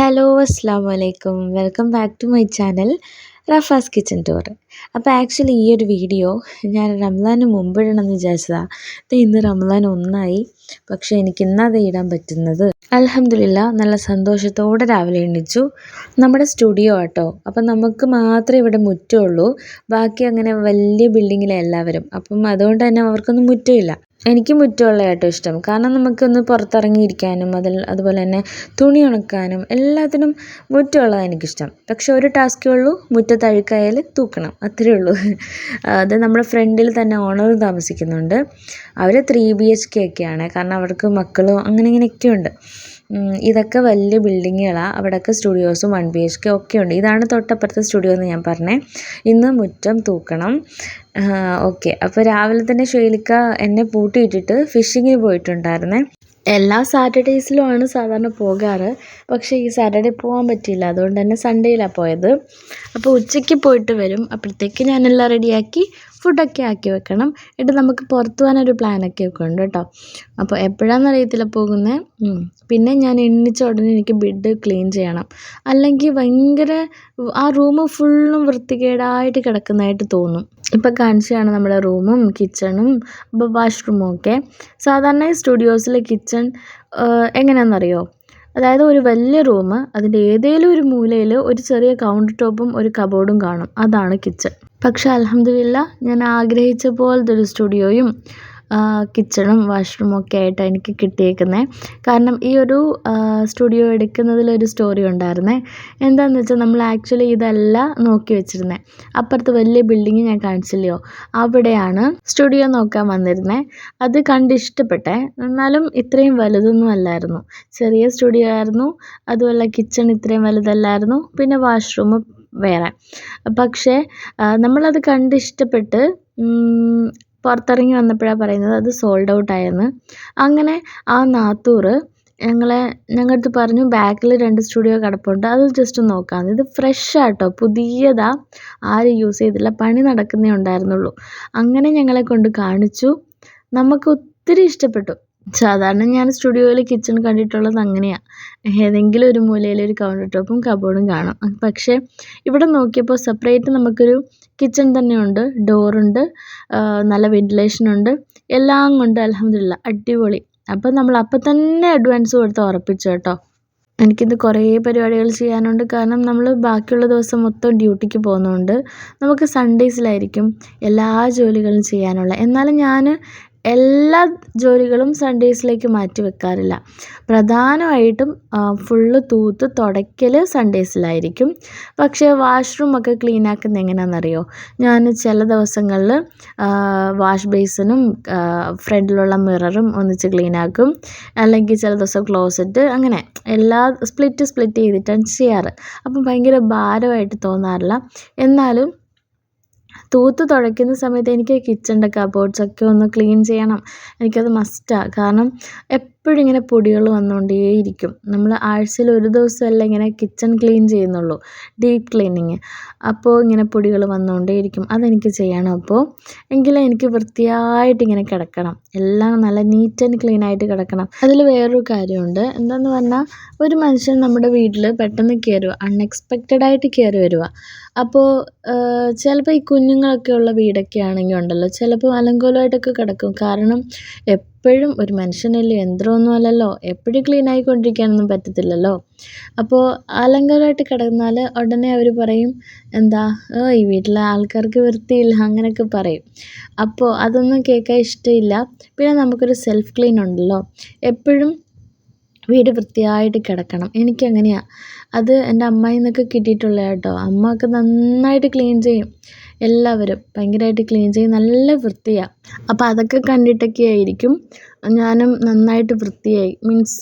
Hello അസ്സാം വലൈക്കും welcome back to my channel Rafas kitchen tour അപ്പോൾ ആക്ച്വലി ഈ ഒരു വീഡിയോ ഞാൻ റംസാന് മുമ്പ് ഇടണമെന്ന് വിചാരിച്ചതാണ് ഇന്ന് റംസാൻ ഒന്നായി. പക്ഷേ എനിക്ക് ഇന്നത് ഇടാൻ പറ്റുന്നത്. അലഹമില്ല നല്ല സന്തോഷത്തോടെ രാവിലെ എണ്ണിച്ചു നമ്മുടെ സ്റ്റുഡിയോ ആട്ടോ. അപ്പം നമുക്ക് മാത്രമേ ഇവിടെ മുറ്റമുള്ളൂ ബാക്കി അങ്ങനെ വലിയ ബിൽഡിങ്ങിലെ എല്ലാവരും. അപ്പം അതുകൊണ്ട് തന്നെ അവർക്കൊന്നും മുറ്റമില്ല എനിക്ക് മുറ്റമുള്ള കേട്ടോ ഇഷ്ടം. കാരണം നമുക്കൊന്ന് പുറത്തിറങ്ങിയിരിക്കാനും അതിൽ അതുപോലെ തന്നെ തുണി ഉണക്കാനും എല്ലാത്തിനും മുറ്റമുള്ളതാണ് എനിക്കിഷ്ടം. പക്ഷെ ഒരു ടാസ്കേ ഉള്ളൂ മുറ്റത്ത് അഴുക്കായാൽ തൂക്കണം. അത്രയേ ഉള്ളൂ. അത് നമ്മുടെ ഫ്രണ്ടിൽ തന്നെ ഓണർ താമസിക്കുന്നുണ്ട്. അവർ ത്രീ ബി എച്ച് കെ ഒക്കെയാണ്. കാരണം അവർക്ക് മക്കളും അങ്ങനെ ഇങ്ങനെയൊക്കെ ഉണ്ട് ഇതൊക്കെ വലിയ ബിൽഡിങ്ങുകളാണ് അവിടെയൊക്കെ സ്റ്റുഡിയോസും വൺ ബി എച്ച് കെ ഒക്കെ ഉണ്ട്. ഇതാണ് തൊട്ടപ്പുറത്തെ സ്റ്റുഡിയോ എന്ന് ഞാൻ പറഞ്ഞത് ഇന്ന് മുറ്റം തൂക്കണം. ഓക്കെ. അപ്പോൾ രാവിലെ തന്നെ ഷെയ്ലിക്ക എന്നെ പൂട്ടിയിട്ടിട്ട് ഫിഷിങ്ങിന് പോയിട്ടുണ്ടായിരുന്നേ. എല്ലാ സാറ്റർഡേയ്സിലുമാണ് സാധാരണ പോകാറ്. പക്ഷേ ഈ സാറ്റർഡേ പോകാൻ പറ്റിയില്ല. അതുകൊണ്ട് തന്നെ സൺഡേയിലാണ് പോയത്. അപ്പോൾ ഉച്ചയ്ക്ക് പോയിട്ട് വരും. അപ്പോഴത്തേക്ക് ഞാനെല്ലാം റെഡിയാക്കി ഫുഡൊക്കെ ആക്കി വെക്കണം. എന്നിട്ട് നമുക്ക് പുറത്ത് പോകാനൊരു പ്ലാനൊക്കെ ഒക്കെ ഉണ്ട് കേട്ടോ. അപ്പോൾ എപ്പോഴാണെന്ന് അറിയത്തില്ല പോകുന്നത് പിന്നെ ഞാൻ എണ്ണിച്ച ഉടനെ എനിക്ക് ബെഡ് ക്ലീൻ ചെയ്യണം. അല്ലെങ്കിൽ ഭയങ്കര ആ റൂം ഫുള്ളും വൃത്തികേടായിട്ട് കിടക്കുന്നതായിട്ട് തോന്നും. ഇപ്പോൾ കാണിച്ചതാണ് നമ്മുടെ റൂമും കിച്ചണും വാഷ്റൂമും ഒക്കെ. സാധാരണ സ്റ്റുഡിയോസിലെ കിച്ചൺ എങ്ങനെയാണെന്നറിയോ? അതായത് ഒരു വലിയ റൂം അതിന്റെ ഏതെങ്കിലും ഒരു മൂലയിൽ ഒരു ചെറിയ കൗണ്ടർ ടോപ്പും ഒരു കബോർഡും കാണും. അതാണ് കിച്ചൺ പക്ഷേ അലഹമില്ല ഞാൻ ആഗ്രഹിച്ച പോലത്തെ ഒരു സ്റ്റുഡിയോയും കിച്ചണും വാഷ്റൂമും ഒക്കെ ആയിട്ടാണ് എനിക്ക് കിട്ടിയേക്കുന്നത് കാരണം ഈ ഒരു സ്റ്റുഡിയോ എടുക്കുന്നതിൽ ഒരു സ്റ്റോറി ഉണ്ടായിരുന്നേ. എന്താണെന്ന് വെച്ചാൽ നമ്മൾ ആക്ച്വലി ഇതല്ല നോക്കി വെച്ചിരുന്നത് അപ്പുറത്ത് വലിയ ബിൽഡിങ് ഞാൻ കാണിച്ചില്ലയോ? അവിടെയാണ് സ്റ്റുഡിയോ നോക്കാൻ വന്നിരുന്നത് അത് കണ്ട് ഇഷ്ടപ്പെട്ടെ. എന്നാലും ഇത്രയും വലുതൊന്നും അല്ലായിരുന്നു. ചെറിയ സ്റ്റുഡിയോ ആയിരുന്നു. അതുപോലെ കിച്ചൺ ഇത്രയും വലുതല്ലായിരുന്നു. പിന്നെ വാഷ്റൂം വേറെ. പക്ഷേ നമ്മളത് കണ്ട് ഇഷ്ടപ്പെട്ട് പുറത്തിറങ്ങി വന്നപ്പോഴാണ് പറയുന്നത് അത് സോൾഡ് ഔട്ട് ആയെന്ന്. അങ്ങനെ ആ നാത്തൂർ ഞങ്ങളെ ഞങ്ങളുടെ അടുത്ത് പറഞ്ഞു ബാക്കിൽ രണ്ട് സ്റ്റുഡിയോ കിടപ്പുണ്ട് അത് ജസ്റ്റ് നോക്കാമെന്ന് ഇത് ഫ്രഷ് ആട്ടോ പുതിയതാണ് ആരും യൂസ് ചെയ്തില്ല പണി നടക്കുന്നേ ഉണ്ടായിരുന്നുള്ളൂ. അങ്ങനെ ഞങ്ങളെ കൊണ്ട് കാണിച്ചു. നമുക്ക് ഒത്തിരി ഇഷ്ടപ്പെട്ടു. സാധാരണ ഞാൻ സ്റ്റുഡിയോയിൽ കിച്ചൺ കണ്ടിട്ടുള്ളത് അങ്ങനെയാണ് ഏതെങ്കിലും ഒരു മൂലയിൽ ഒരു കൗണ്ടർ ടോപ്പും കബോർഡും കാണും. പക്ഷേ ഇവിടെ നോക്കിയപ്പോൾ സെപ്പറേറ്റ് നമുക്കൊരു കിച്ചൺ തന്നെയുണ്ട് ഡോറുണ്ട് നല്ല വെന്റിലേഷനുണ്ട് എല്ലാം കൊണ്ട് അലഹമില്ല അടിപൊളി. അപ്പോൾ നമ്മൾ അപ്പം തന്നെ അഡ്വാൻസ് കൊടുത്ത് ഉറപ്പിച്ചു കേട്ടോ. എനിക്കിന്ന് കുറേ പരിപാടികൾ ചെയ്യാനുണ്ട്. കാരണം നമ്മൾ ബാക്കിയുള്ള ദിവസം മൊത്തം ഡ്യൂട്ടിക്ക് പോകുന്നതുകൊണ്ട് നമുക്ക് സൺഡേസിലായിരിക്കും എല്ലാ ജോലികളും ചെയ്യാനുള്ള. എന്നാലും ഞാൻ എല്ലാ ജോലികളും സൺഡേസിലേക്ക് മാറ്റി വെക്കാറില്ല. പ്രധാനമായിട്ടും ഫുള്ള് തൂത്ത് തുടയ്ക്കൽ സൺഡേസിലായിരിക്കും പക്ഷേ വാഷ്റൂം ഒക്കെ ക്ലീൻ ആക്കുന്നത് എങ്ങനെയാണെന്നറിയോ? ഞാൻ ചില ദിവസങ്ങളിൽ വാഷ് ബേസിനും ഫ്രണ്ടിലുള്ള മിററും ഒന്നിച്ച് ക്ലീൻ ആക്കും. അല്ലെങ്കിൽ ചില ദിവസം ക്ലോസറ്റ് അങ്ങനെ എല്ലാ സ്പ്ലിറ്റ് സ്പ്ലിറ്റ് ചെയ്തിട്ടാണ് ചെയ്യാറ്. അപ്പം ഭയങ്കര ഭാരമായിട്ട് തോന്നാറില്ല. എന്നാലും തൂത്ത് തുടയ്ക്കുന്ന സമയത്ത് എനിക്ക് കിച്ചണിന്റെ കബോർഡ്സൊക്കെ ഒന്ന് ക്ലീൻ ചെയ്യണം. എനിക്കത് മസ്റ്റാണ് കാരണം എപ്പോഴും ഇങ്ങനെ പൊടികൾ വന്നുകൊണ്ടേയിരിക്കും നമ്മൾ ആഴ്ചയിൽ ഒരു ദിവസമല്ല ഇങ്ങനെ കിച്ചൺ ക്ലീൻ ചെയ്യുന്നുള്ളൂ. ഡീപ്പ് ക്ലീനിങ് അപ്പോൾ ഇങ്ങനെ പൊടികൾ വന്നുകൊണ്ടേയിരിക്കും അതെനിക്ക് ചെയ്യണം അപ്പോൾ എങ്കിലും എനിക്ക് വൃത്തിയായിട്ട് ഇങ്ങനെ കിടക്കണം. എല്ലാം നല്ല നീറ്റ് ആൻഡ് ക്ലീൻ ആയിട്ട് കിടക്കണം. അതിൽ വേറൊരു കാര്യമുണ്ട്. എന്താണെന്ന് പറഞ്ഞാൽ ഒരു മനുഷ്യൻ നമ്മുടെ വീട്ടിൽ പെട്ടെന്ന് കയറുക അൺഎക്സ്പെക്റ്റഡ് ആയിട്ട് കയറി വരിക അപ്പോൾ ചിലപ്പോൾ ഈ കുഞ്ഞുങ്ങളൊക്കെ ഉള്ള വീടൊക്കെ ആണെങ്കിൽ ഉണ്ടല്ലോ. ചിലപ്പോൾ അലങ്കോലമായിട്ടൊക്കെ കിടക്കും. കാരണം എപ്പോഴും ഒരു മനുഷ്യനല്ലേ യന്ത്രമൊന്നും അല്ലല്ലോ എപ്പോഴും ക്ലീൻ ആയിക്കൊണ്ടിരിക്കാനൊന്നും പറ്റത്തില്ലല്ലോ? അപ്പോൾ അലങ്കോലമായിട്ട് കിടന്നാൽ ഉടനെ അവർ പറയും എന്താ? ഈ വീട്ടിലെ ആൾക്കാർക്ക് വൃത്തിയില്ല അങ്ങനെയൊക്കെ പറയും. അപ്പോൾ അതൊന്നും കേൾക്കാൻ ഇഷ്ടമില്ല. പിന്നെ നമുക്കൊരു സെൽഫ് ക്ലീൻ ഉണ്ടല്ലോ. എപ്പോഴും വീട് വൃത്തിയായിട്ട് കിടക്കണം. എനിക്കങ്ങനെയാണ് അത് എന്റെ അമ്മായിയിൽ നിന്നൊക്കെ കിട്ടിയിട്ടുള്ളത് കേട്ടോ. അമ്മ ഒക്കെ നന്നായിട്ട് ക്ലീൻ ചെയ്യും. എല്ലാവരും ഭയങ്കരമായിട്ട് ക്ലീൻ ചെയ്യും നല്ല വൃത്തിയാണ് അപ്പോൾ അതൊക്കെ കണ്ടിട്ടൊക്കെ ആയിരിക്കും ഞാനും നന്നായിട്ട് വൃത്തിയായി. മീൻസ്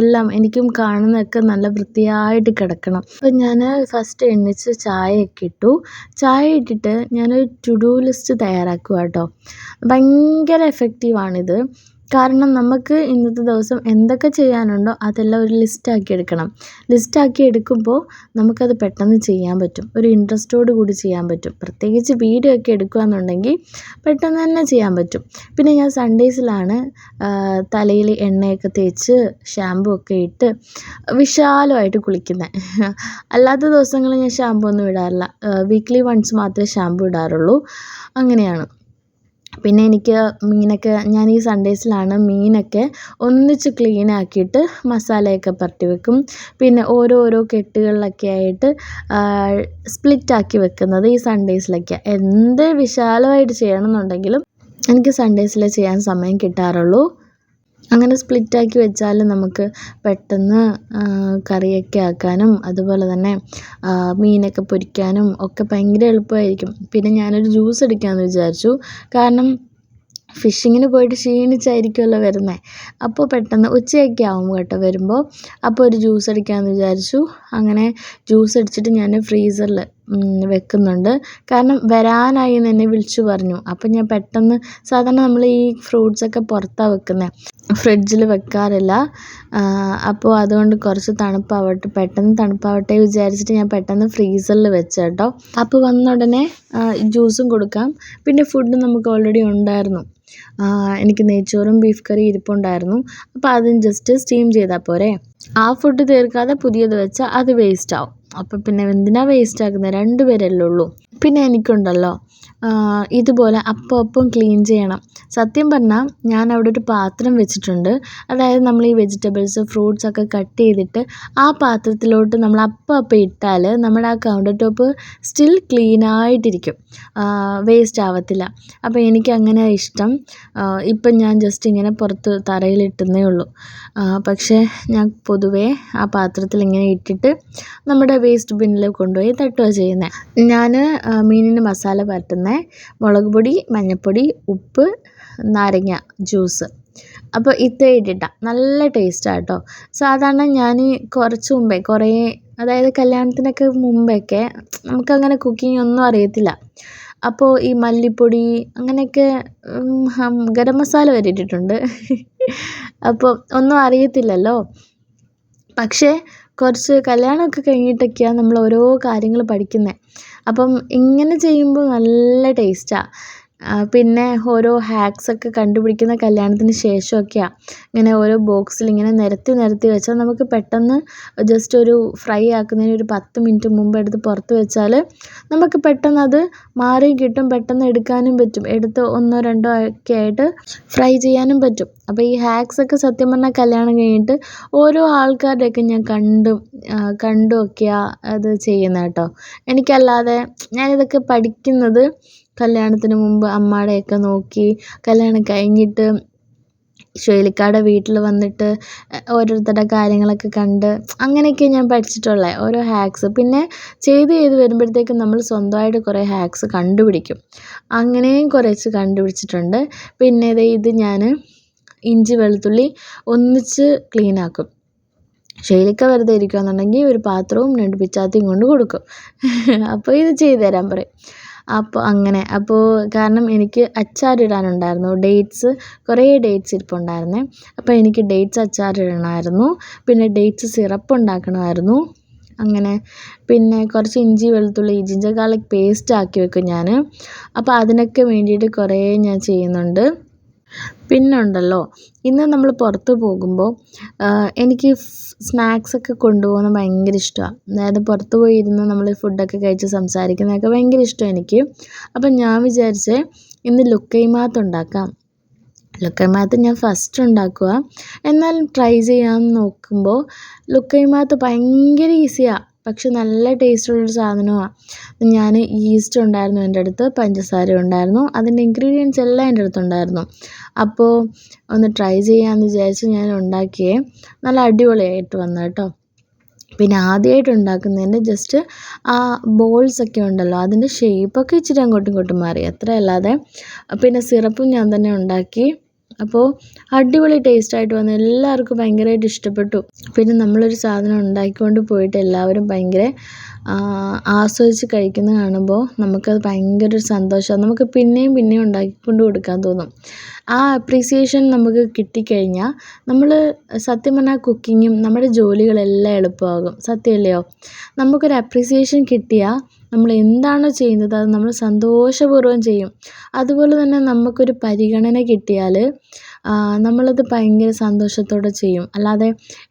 എല്ലാം എനിക്കും കാണുന്നതൊക്കെ നല്ല വൃത്തിയായിട്ട് കിടക്കണം. അപ്പം ഞാൻ ഫസ്റ്റ് എണീച്ച് ചായയൊക്കെ ഇട്ടു. ചായ ഇട്ടിട്ട് ഞാനൊരു ടു ഡു ലിസ്റ്റ് തയ്യാറാക്കുക കേട്ടോ ഭയങ്കര എഫക്റ്റീവാണിത് കാരണം നമുക്ക് ഇന്നത്തെ ദിവസം എന്തൊക്കെ ചെയ്യാനുണ്ടോ അതെല്ലാം ഒരു ലിസ്റ്റാക്കി എടുക്കണം. ലിസ്റ്റാക്കി എടുക്കുമ്പോൾ നമുക്കത് പെട്ടെന്ന് ചെയ്യാൻ പറ്റും. ഒരു ഇൻട്രസ്റ്റോട് കൂടി ചെയ്യാൻ പറ്റും. പ്രത്യേകിച്ച് വീഡിയോ ഒക്കെ എടുക്കുകയാണെന്നുണ്ടെങ്കിൽ പെട്ടെന്ന് തന്നെ ചെയ്യാൻ പറ്റും. പിന്നെ ഞാൻ സൺഡേസിലാണ് തലയിൽ എണ്ണയൊക്കെ തേച്ച് ഷാമ്പൂ ഒക്കെ ഇട്ട് വിശാലമായിട്ട് കുളിക്കുന്നത് അല്ലാത്ത ദിവസങ്ങളിൽ ഞാൻ ഷാമ്പൂ ഒന്നും ഇടാറില്ല. വീക്ക്ലി വൺസ് മാത്രമേ ഷാമ്പൂ ഇടാറുള്ളൂ. അങ്ങനെയാണ്. പിന്നെ എനിക്ക് മീനൊക്കെ ഞാൻ ഈ സൺഡേസിലാണ് മീനൊക്കെ ഒന്നിച്ച് ക്ലീൻ ആക്കിയിട്ട് മസാലയൊക്കെ പുരട്ടി വെക്കും. പിന്നെ ഓരോരോ കെട്ടുകളിലൊക്കെ ആയിട്ട് സ്പ്ലിറ്റാക്കി വെക്കുന്നത് ഈ സൺഡേസിലൊക്കെ എന്ത് വിശാലമായിട്ട് ചെയ്യണമെന്നുണ്ടെങ്കിലും എനിക്ക് സൺഡേസിലേ ചെയ്യാൻ സമയം കിട്ടാറുള്ളൂ. അങ്ങനെ സ്പ്ലിറ്റാക്കി വെച്ചാൽ നമുക്ക് പെട്ടെന്ന് കറിയൊക്കെ ആക്കാനും അതുപോലെ തന്നെ മീനൊക്കെ പൊരിക്കാനും ഒക്കെ ഭയങ്കര എളുപ്പമായിരിക്കും. പിന്നെ ഞാനൊരു ജ്യൂസ് അടിക്കാമെന്ന് വിചാരിച്ചു. കാരണം ഫിഷിങ്ങിന് പോയിട്ട് ക്ഷീണിച്ചായിരിക്കുമല്ലോ വരുന്നത് അപ്പോൾ പെട്ടെന്ന് ഉച്ചയൊക്കെ ആവും കേട്ടോ വരുമ്പോൾ അപ്പോൾ ഒരു ജ്യൂസ് അടിക്കാമെന്ന് വിചാരിച്ചു. അങ്ങനെ ജ്യൂസ് അടിച്ചിട്ട് ഞാൻ ഫ്രീസറിൽ വെക്കുന്നുണ്ട്. കാരണം വരാനായി എന്ന് എന്നെ വിളിച്ചു പറഞ്ഞു. അപ്പം ഞാൻ പെട്ടെന്ന് സാധാരണ നമ്മൾ ഈ ഫ്രൂട്ട്സൊക്കെ പുറത്താണ് വെക്കുന്നത് ഫ്രിഡ്ജിൽ വെക്കാറില്ല. അപ്പോൾ അതുകൊണ്ട് കുറച്ച് തണുപ്പാവട്ടെ പെട്ടെന്ന് തണുപ്പാവട്ടെ വിചാരിച്ചിട്ട് ഞാൻ പെട്ടെന്ന് ഫ്രീസറിൽ വെച്ച കേട്ടോ. അപ്പോൾ വന്ന ഉടനെ ജ്യൂസും കൊടുക്കാം. പിന്നെ ഫുഡ് നമുക്ക് ഓൾറെഡി ഉണ്ടായിരുന്നു. എനിക്ക് നെയ്ച്ചോറും ബീഫ് കറി ഇരിപ്പുണ്ടായിരുന്നു. അപ്പോൾ അതും ജസ്റ്റ് സ്റ്റീം ചെയ്താൽ പോരെ. ആ ഫുഡ് തീർക്കാതെ പുതിയത് വെച്ചാൽ അത് വേസ്റ്റ് ആവും. അപ്പോൾ പിന്നെ എന്തിനാണ് വേസ്റ്റ് ആക്കുന്നത് രണ്ട് പേരല്ലേ ഉള്ളൂ. പിന്നെ എനിക്കുണ്ടല്ലോ. ഇതുപോലെ അപ്പം അപ്പം ക്ലീൻ ചെയ്യണം. സത്യം പറഞ്ഞാൽ ഞാൻ അവിടെ ഒരു പാത്രം വെച്ചിട്ടുണ്ട്. അതായത് നമ്മൾ ഈ വെജിറ്റബിൾസ് ഫ്രൂട്ട്സ് ഒക്കെ കട്ട് ചെയ്തിട്ട് ആ പാത്രത്തിലോട്ട് നമ്മൾ അപ്പം അപ്പം ഇട്ടാൽ നമ്മുടെ ആ കൗണ്ടർ ടോപ്പ് സ്റ്റിൽ ക്ലീൻ ആയിട്ടിരിക്കും. വേസ്റ്റ് ആവത്തില്ല. അപ്പോൾ എനിക്ക് അങ്ങനെ ഇഷ്ടം. ഇപ്പം ഞാൻ ജസ്റ്റ് ഇങ്ങനെ പുറത്ത് തറയിലിട്ടുന്നേ ഉള്ളൂ. പക്ഷേ ഞാൻ പൊതുവേ ആ പാത്രത്തിൽ ഇങ്ങനെ ഇട്ടിട്ട് നമ്മുടെ വേസ്റ്റ് ബിന്നിൽ കൊണ്ടുപോയി തട്ടുകയാണ് ചെയ്യുന്നത് ഞാൻ മീനിന് മസാല പരട്ടുന്നത് മുളക് പൊടി മഞ്ഞൾപ്പൊടി ഉപ്പ് നാരങ്ങ ജ്യൂസ്. അപ്പോൾ ഇത്രയും ഇട്ടിട്ടാണ് നല്ല ടേസ്റ്റാണ് കേട്ടോ സാധാരണ ഞാൻ കുറച്ച് മുമ്പേ കുറേ അതായത് കല്യാണത്തിനൊക്കെ മുമ്പൊക്കെ നമുക്കങ്ങനെ കുക്കിംഗ് ഒന്നും അറിയത്തില്ല. അപ്പോൾ ഈ മല്ലിപ്പൊടി അങ്ങനെയൊക്കെ ഗരം മസാല വരെ ഇട്ടിട്ടുണ്ട്. അപ്പോൾ ഒന്നും അറിയത്തില്ലല്ലോ. പക്ഷേ കുറച്ച് കല്യാണമൊക്കെ കഴിഞ്ഞിട്ടൊക്കെയാണ് നമ്മൾ ഓരോ കാര്യങ്ങൾ പഠിക്കുന്നത് അപ്പം ഇങ്ങനെ ചെയ്യുമ്പോൾ നല്ല ടേസ്റ്റാണ് പിന്നെ ഓരോ ഹാക്സൊക്കെ കണ്ടുപിടിക്കുന്ന കല്യാണത്തിന് ശേഷമൊക്കെയാണ് ഇങ്ങനെ ഓരോ ബോക്സിൽ ഇങ്ങനെ നിരത്തി നിരത്തി വെച്ചാൽ നമുക്ക് പെട്ടെന്ന് ജസ്റ്റ് ഒരു ഫ്രൈ ആക്കുന്നതിന് ഒരു പത്ത് മിനിറ്റ് മുമ്പ് എടുത്ത് പുറത്ത് വെച്ചാൽ നമുക്ക് പെട്ടെന്ന് അത് മാറിയും കിട്ടും പെട്ടെന്ന് എടുക്കാനും പറ്റും. എടുത്ത് ഒന്നോ രണ്ടോ ഒക്കെ ആയിട്ട് ഫ്രൈ ചെയ്യാനും പറ്റും. അപ്പോൾ ഈ ഹാക്സൊക്കെ സത്യം പറഞ്ഞാൽ കല്യാണം കഴിഞ്ഞിട്ട് ഓരോ ആൾക്കാരുടെയൊക്കെ ഞാൻ കണ്ടും കണ്ടും ഒക്കെയാണ് അത് ചെയ്യുന്നത് കേട്ടോ. എനിക്കല്ലാതെ ഞാനിതൊക്കെ പഠിക്കുന്നത് കല്യാണത്തിന് മുമ്പ് അമ്മാടെയൊക്കെ നോക്കി കല്യാണം കഴിഞ്ഞിട്ട് ചുഴലിക്കാടെ വീട്ടിൽ വന്നിട്ട് ഓരോരുത്തരുടെ കാര്യങ്ങളൊക്കെ കണ്ട് അങ്ങനെയൊക്കെ ഞാൻ പഠിച്ചിട്ടുള്ളത് ഓരോ ഹാക്സ്. പിന്നെ ചെയ്ത് ചെയ്ത് വരുമ്പോഴത്തേക്കും നമ്മൾ സ്വന്തമായിട്ട് കുറേ ഹാക്സ് കണ്ടുപിടിക്കും. അങ്ങനെയും കുറച്ച് കണ്ടുപിടിച്ചിട്ടുണ്ട്. പിന്നെ ഇത് ഞാൻ ഇഞ്ചി വെളുത്തുള്ളി ഒന്നിച്ച് ക്ലീൻ ആക്കും. ഷെയ്ലിക്ക വെറുതെ ഇരിക്കുകയാണെന്നുണ്ടെങ്കിൽ ഒരു പാത്രവും രണ്ട് പിച്ചാത്തിയും കൊണ്ട് കൊടുക്കും. അപ്പോൾ ഇത് ചെയ്തു തരാൻ പറയും. അപ്പോൾ അങ്ങനെ അപ്പോൾ കാരണം എനിക്ക് അച്ചാറിടാനുണ്ടായിരുന്നു. ഡേറ്റ്സ് കുറേ ഡേറ്റ്സ് ഇരിപ്പുണ്ടായിരുന്നേ. അപ്പോൾ എനിക്ക് ഡേറ്റ്സ് അച്ചാറിടണമായിരുന്നു. പിന്നെ ഡേറ്റ്സ് സിറപ്പ് ഉണ്ടാക്കണമായിരുന്നു അങ്ങനെ പിന്നെ കുറച്ച് ഇഞ്ചി വെളുത്തുള്ളി ജിഞ്ചർ ഗാർലിക് പേസ്റ്റ് ആക്കി വെക്കും ഞാൻ അപ്പോൾ അതിനൊക്കെ വേണ്ടിയിട്ട് കുറേ ഞാൻ ചെയ്യുന്നുണ്ട്. പിന്നെ ഉണ്ടല്ലോ ഇന്ന് നമ്മൾ പുറത്ത് പോകുമ്പോൾ എനിക്ക് സ്നാക്സൊക്കെ കൊണ്ടുപോകുന്നത് ഭയങ്കര ഇഷ്ടമാണ് അതായത് പുറത്ത് പോയി ഇരുന്ന് നമ്മൾ ഫുഡൊക്കെ കഴിച്ച് സംസാരിക്കുന്നതൊക്കെ ഭയങ്കര ഇഷ്ടമാണ് എനിക്ക്. അപ്പം ഞാൻ വിചാരിച്ചേ ഇന്ന് ലുക്കൈമാത്ത് ഉണ്ടാക്കാം. ലുക്കൈമാത്ത് ഞാൻ ഫസ്റ്റ് ഉണ്ടാക്കുക. എന്നാലും ട്രൈ ചെയ്യാമെന്ന് നോക്കുമ്പോൾ ലുക്കൈമാത്ത് ഭയങ്കര ഈസിയാണ് പക്ഷെ നല്ല ടേസ്റ്റുള്ളൊരു സാധനമാണ് ഞാൻ ഈസ്റ്റ് ഉണ്ടായിരുന്നു എന്റെ അടുത്ത് പഞ്ചസാര ഉണ്ടായിരുന്നു. അതിന്റെ ഇൻഗ്രീഡിയൻസ് എല്ലാം എന്റെ അടുത്തുണ്ടായിരുന്നു അപ്പോൾ ഒന്ന് ട്രൈ ചെയ്യാമെന്ന് വിചാരിച്ച് ഞാൻ ഉണ്ടാക്കിയേ. നല്ല അടിപൊളിയായിട്ട് വന്നു കേട്ടോ. പിന്നെ ആദ്യമായിട്ട് ഉണ്ടാക്കുന്നതിന്റെ ജസ്റ്റ് ആ ബോൾസൊക്കെ ഉണ്ടല്ലോ അതിന്റെ ഷേപ്പൊക്കെ ഇച്ചിരി അങ്ങോട്ടും ഇങ്ങോട്ടും മാറി. അത്രയല്ലാതെ. പിന്നെ സിറപ്പും ഞാൻ തന്നെ ഉണ്ടാക്കി. അപ്പോൾ അടിപൊളി ടേസ്റ്റായിട്ട് വന്നു. എല്ലാവർക്കും ഭയങ്കരമായിട്ട് ഇഷ്ടപ്പെട്ടു. പിന്നെ നമ്മളൊരു സാധനം ഉണ്ടാക്കിക്കൊണ്ട് പോയിട്ട് എല്ലാവരും ഭയങ്കര ആസ്വദിച്ച് കഴിക്കുന്നത് കാണുമ്പോൾ നമുക്കത് ഭയങ്കര ഒരു സന്തോഷമാണ് നമുക്ക് പിന്നെയും പിന്നെയും ഉണ്ടാക്കിക്കൊണ്ട് കൊടുക്കാൻ തോന്നും. ആ അപ്രീസിയേഷൻ നമുക്ക് കിട്ടിക്കഴിഞ്ഞാൽ നമ്മൾ സത്യം പറഞ്ഞാൽ കുക്കിങ്ങും നമ്മുടെ ജോലികളെല്ലാം എളുപ്പമാകും. സത്യമല്ലയോ നമുക്കൊരു അപ്രീസിയേഷൻ കിട്ടിയാൽ നമ്മൾ എന്താണോ ചെയ്യുന്നത് അത് നമ്മൾ സന്തോഷപൂർവം ചെയ്യും. അതുപോലെ തന്നെ നമുക്കൊരു പരിഗണന കിട്ടിയാൽ നമ്മളത് ഭയങ്കര സന്തോഷത്തോടെ ചെയ്യും. അല്ലാതെ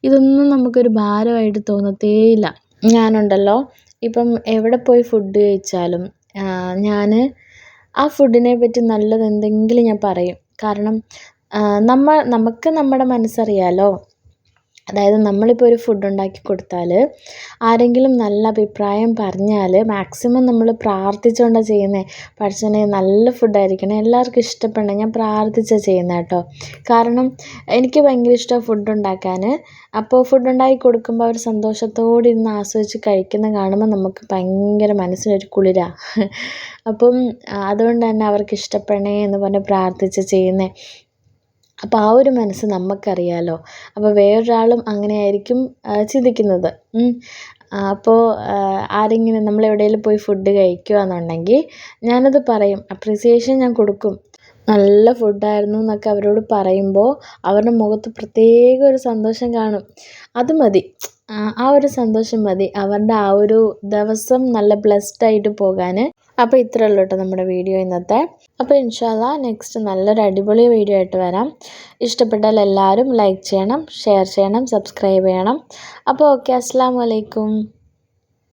ഇതൊന്നും നമുക്കൊരു ഭാരമായിട്ട് തോന്നത്തേയില്ല. ഞാനുണ്ടല്ലോ. ഇപ്പം എവിടെ പോയി ഫുഡ് കഴിച്ചാലും ഞാൻ ആ ഫുഡിനെ പറ്റി നല്ലത് എന്തെങ്കിലും ഞാൻ പറയും. കാരണം നമ്മൾ നമുക്ക് നമ്മുടെ മനസ്സറിയാലോ? അതായത് നമ്മളിപ്പോൾ ഒരു ഫുഡ് ഉണ്ടാക്കി കൊടുത്താൽ ആരെങ്കിലും നല്ല അഭിപ്രായം പറഞ്ഞാൽ മാക്സിമം നമ്മൾ പ്രാർത്ഥിച്ചുകൊണ്ടാണ് ചെയ്യുന്നത് പഠിച്ചോനെ നല്ല ഫുഡായിരിക്കണം എല്ലാവർക്കും ഇഷ്ടപ്പെടണം. ഞാൻ പ്രാർത്ഥിച്ചാണ് ചെയ്യുന്നത് കേട്ടോ. കാരണം എനിക്ക് ഭയങ്കര ഇഷ്ടമാണ് ഫുഡ് ഉണ്ടാക്കാൻ അപ്പോൾ ഫുഡ് ഉണ്ടാക്കി കൊടുക്കുമ്പോൾ അവർ സന്തോഷത്തോടെ ഇരുന്ന് ആസ്വദിച്ച് കഴിക്കുന്ന കാണുമ്പോൾ നമുക്ക് ഭയങ്കര മനസ്സിനൊരു കുളിരാണ് അപ്പം അതുകൊണ്ട് തന്നെ അവർക്ക് ഇഷ്ടപ്പെടണേ എന്ന് പറഞ്ഞ് പ്രാർത്ഥിച്ച് ചെയ്യുന്നത് അപ്പോൾ ആ ഒരു മനസ്സ് നമുക്കറിയാമല്ലോ അപ്പോൾ വേറൊരാളും അങ്ങനെയായിരിക്കും ചിന്തിക്കുന്നത്. അപ്പോൾ ആരെങ്കിലും നമ്മൾ എവിടെയെങ്കിലും പോയി ഫുഡ് കഴിക്കുകയാണെന്നുണ്ടെങ്കിൽ ഞാനത് പറയും. അപ്രിസിയേഷൻ ഞാൻ കൊടുക്കും. നല്ല ഫുഡായിരുന്നു എന്നൊക്കെ അവരോട് പറയുമ്പോൾ അവരുടെ മുഖത്ത് പ്രത്യേക ഒരു സന്തോഷം കാണും. അത് മതി. ആ ഒരു സന്തോഷം മതി. അവരുടെ ആ ഒരു ദിവസം നല്ല ബ്ലെസ്ഡ് ആയിട്ട് പോകാൻ അപ്പോൾ ഇത്ര ഉള്ളൂ കേട്ടോ നമ്മുടെ വീഡിയോ ഇന്നത്തെ. അപ്പോൾ ഇൻഷാല്ല നെക്സ്റ്റ് നല്ലൊരു അടിപൊളി വീഡിയോ ആയിട്ട് വരാം. ഇഷ്ടപ്പെട്ടാൽ എല്ലാവരും ലൈക്ക് ചെയ്യണം ഷെയർ ചെയ്യണം സബ്സ്ക്രൈബ് ചെയ്യണം. അപ്പോൾ ഓക്കെ അസ്സാം വലൈക്കും